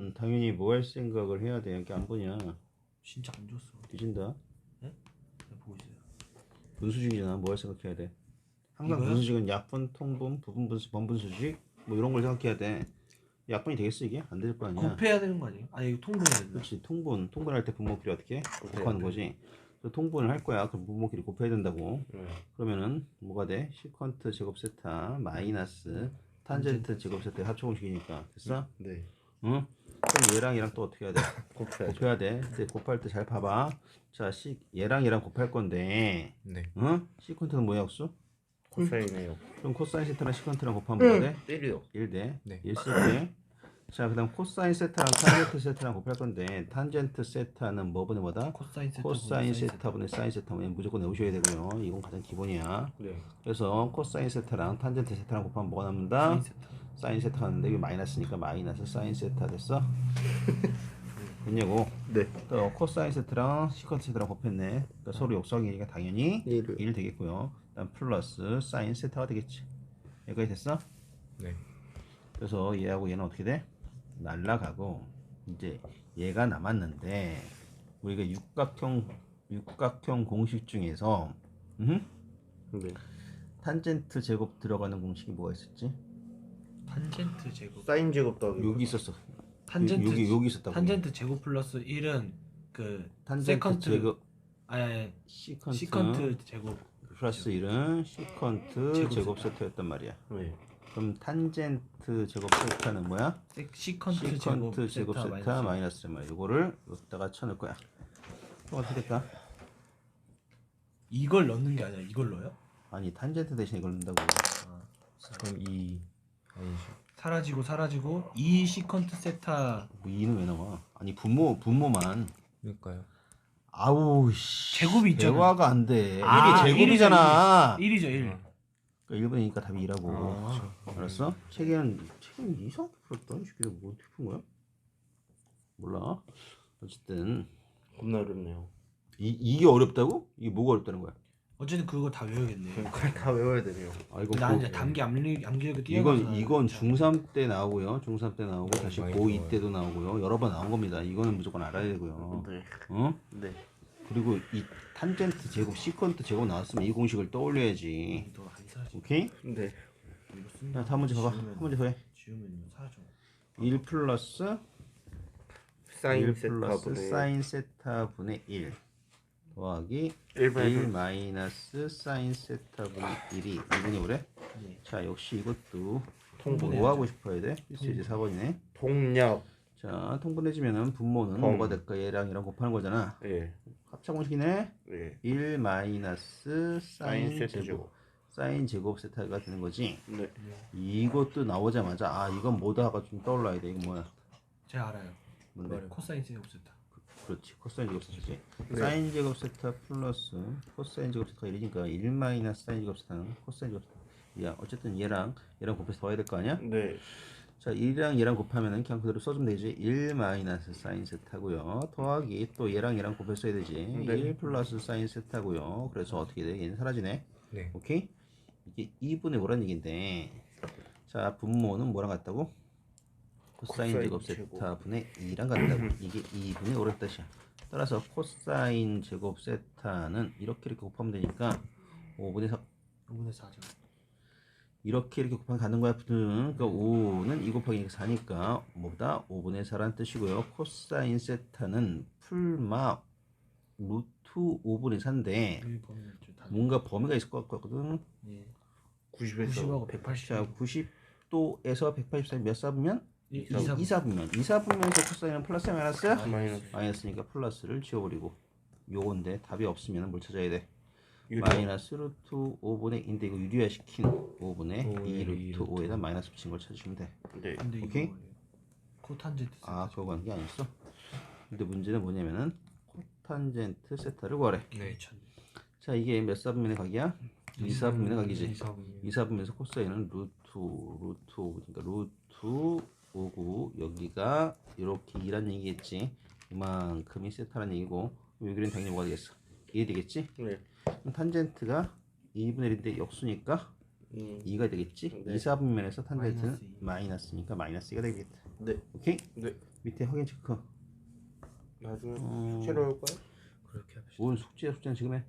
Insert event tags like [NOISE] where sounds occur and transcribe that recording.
음, 당연히 뭐 할 생각을 해야 돼. 이렇게 안 보냐. 진짜 안 줬어. 뒤진다. 내가 보고 있어요. 분수식이잖아. 뭐 할 생각해야 돼. 항상 이거요? 분수식은 약분, 통분, 부분 분수, 번분수식 뭐 이런 걸 생각해야 돼. 약분이 되겠어 이게? 안 될 거 아니야. 곱해야 되는 거 아니에요? 아니 이거 통분해야 된다. 그렇지. 통분. 통분할 때 분모끼리 어떻게? 곱하는 거지. 그래서 통분을 할 거야. 그럼 분모끼리 곱해야 된다고. 네. 그러면은 뭐가 돼? 시컨트 제곱 세타 마이너스 탄젠트 제곱 세타 합쳐 공식이니까 됐어? 네. 응? 그럼 얘랑 얘랑 또 어떻게 해야 돼? [LAUGHS] 곱해야죠. 곱해야 돼. 근데 곱할 때 잘 봐봐. 자, 시, 얘랑 얘랑 곱할 건데, 네. 응? 시컨트는 뭐야, 역수? 코사인이에요. 그럼 코사인 세타랑 시컨트랑 곱하면 뭐가 돼? 1이요. 1대. 네. 1 쓸게. 자, 그 다음 코사인 세타랑 탄젠트 세타랑 곱할 건데, 탄젠트 세타는 뭐분의 뭐다? 코사인 세타. 코사인 세타분의 사인 세타분의 무조건 외우셔야 되고요. 이건 가장 기본이야. 네. 그래서 코사인 세타랑 탄젠트 세타랑 곱하면 뭐가 남는다? 사인 세타. 사인 세타가 남는데 이게 마이너스니까 마이너스 사인 세타 됐어? [LAUGHS] 됐냐고? 네. 또 코사인 세트랑 시컨트 세트랑 곱했네. 그러니까 서로 역성이니까 당연히 1. 1 되겠고요. 그다음 플러스 사인 세타가 되겠지. 여기까지 됐어? 네. 그래서 얘하고 얘는 어떻게 돼? 날라가고 이제 얘가 남았는데 우리가 육각형 육각형 공식 중에서 음? 네. 탄젠트 제곱 들어가는 공식이 뭐가 있었지? 탄젠트 제곱. 사인 제곱 더하기. 여기 있었어. 탄젠트 여기 여기 있었다고. 탄젠트 제곱 플러스 1은 그 탄젠트 세컨트 제곱 아니 아니 시컨트, 시컨트 제곱. 플러스 1은 시컨트 제곱 제곱 세트였단 말이야. 네. 그럼 탄젠트 제곱 세타는 뭐야? 세- 시컨트, 시컨트 제곱, 제곱 세타 마이너스. 마이너스 말 이거를 여기다가 쳐넣을 거야. 그럼 어떻게 될까? 이걸 넣는 게 아니라 이걸 넣어요? 아니 탄젠트 대신 이걸 넣는다고. 그럼 2 아니지. 사라지고 사라지고 이 시컨트 세타 뭐 2는 왜 나와? 아니 분모 분모만. 그러니까요. 아우 씨. 제곱이 있잖아. 대화가 안 돼. 아, 1이 제곱이잖아. 1이죠 1. 그러니까 1분이니까 답이 2라고. 아, 알았어? 책에는 책은 이상하게 풀었다. 이 새끼가 뭐 어떻게 푼 거야? 몰라. 어쨌든 겁나 어렵네요. 이, 이게 어렵다고? 이게 뭐가 어렵다는 거야? 어쨌든 그거 다. [LAUGHS] 그걸 다 외워야 되네요. 아 이거 나는 고- 이제 단기 암기 암기력이 뛰어나서 이건 이건 중3 때 나오고요. 중3 때 나오고 다시 많이 고2 좋아요. 때도 나오고요. 여러 번 나온 겁니다. 이거는 무조건 알아야 되고요. 네. 어? 네. 그리고 이 탄젠트 제곱, 시컨트 제곱 나왔으면 이 공식을 떠올려야지. 너안 사라져. 오케이? 네. 이거 쓴 자, 다음 문제 봐봐. 한 문제 더 해. 지우면 사라져. 1 플러스 사인 1 플러스 세타분의 사인 세타 분의 1 더하기 1분의 1 마이너스 사인 세타분의 1이 2분의 5래? 네. 자, 역시 이것도 통분해야죠. 뭐 하고 싶어야 돼? 필수이제 4번이네. 동력. 자, 통분해주면은 분모는 통. 뭐가 될까? 얘랑 얘랑 곱하는 거잖아. 예. 합차 공식이네. 네. 1 마이너스 사인 사인 세타 제곱. 사인 제곱 세타가 되는 거지. 네. 이것도 나오자마자 아 이건 뭐다 하가 좀 떠올라야 돼. 이거 뭐야? 제가 알아요. 뭔데? 코사인 제곱 세타. 그렇지. 코사인 제곱 세타지. 네. 사인 제곱 세타 플러스 코사인 제곱 세타가 1이니까 1 마이너스 사인 제곱 세타는 코사인 제곱 세타. 야 어쨌든 얘랑 얘랑 곱해서 더해야 될 거 아니야? 네. 자 1이랑 얘랑 곱하면은 그냥 그대로 써주면 되지 1 마이너스 사인 세타고요 더하기 또 얘랑 얘랑 곱해서 써야 되지 네. 1 플러스 사인 세타고요 그래서 어떻게 돼? 얘는 사라지네 네. 오케이? 이게 2분의 5란 얘긴데 자 분모는 뭐랑 같다고? 코사인 제곱. 세타분의 2랑 같다고 이게 2분의 5란 뜻이야 따라서 코사인 제곱 세타는 이렇게 이렇게 곱하면 되니까 5분의 4 5분의 4죠. 이렇게 이렇게 곱하면 가는 거야. 음, 그러니까 5는 2 곱하기 4니까 뭐보다 5분의 4라는 뜻이고요. 코사인 세타는 풀마 루트 5분의 4인데 1 범위를 좀 다. 뭔가 범위가 있을 것 같거든. 예. 90에서 90하고 180. 자, 90도에서 180사이 몇 사분면? 이- 2, 이사분. 2사분면. 2사분면에서 코사인은 플러스 마이너스야? 마이너스 마이너스니까 플러스를 지워버리고 요건데 답이 없으면 뭘 찾아야 돼? 유리. 마이너스 루트 5분의 인데 이거 유리화 시킨 5분의 2 오분의 루트 이 5에다 마이너스 붙인 걸 찾으시면 돼. 네. 근데 이거 오케이? 코탄젠트 세타. 아 그거 하는 게 아니었어? 근데 문제는 뭐냐면은 코탄젠트 세타를 구하래 네. 자 이게 몇 사분면의 각이야? 2사분면의 각이지 2사분면. 2사분면에서 코사인은 루트 루트 5 그러니까 루트 5고 여기가 이렇게 2란 얘기겠지 이만큼이 세타란 얘기고 여기는 당연히 뭐가 되겠어? 2 되겠지? 네. 그럼 탄젠트가 2분의 1인데 역수니까 음. 2가 되겠지? 네. 2사분면에서 탄젠트는 마이너스 이. 마이너스니까 마이너스 2가 되겠다 네. 오케이? 네. 밑에 확인 체크. 나중에 어, 숙제로 할 거야? 그렇게 합시다. 뭔 숙제 숙제는 지금 해.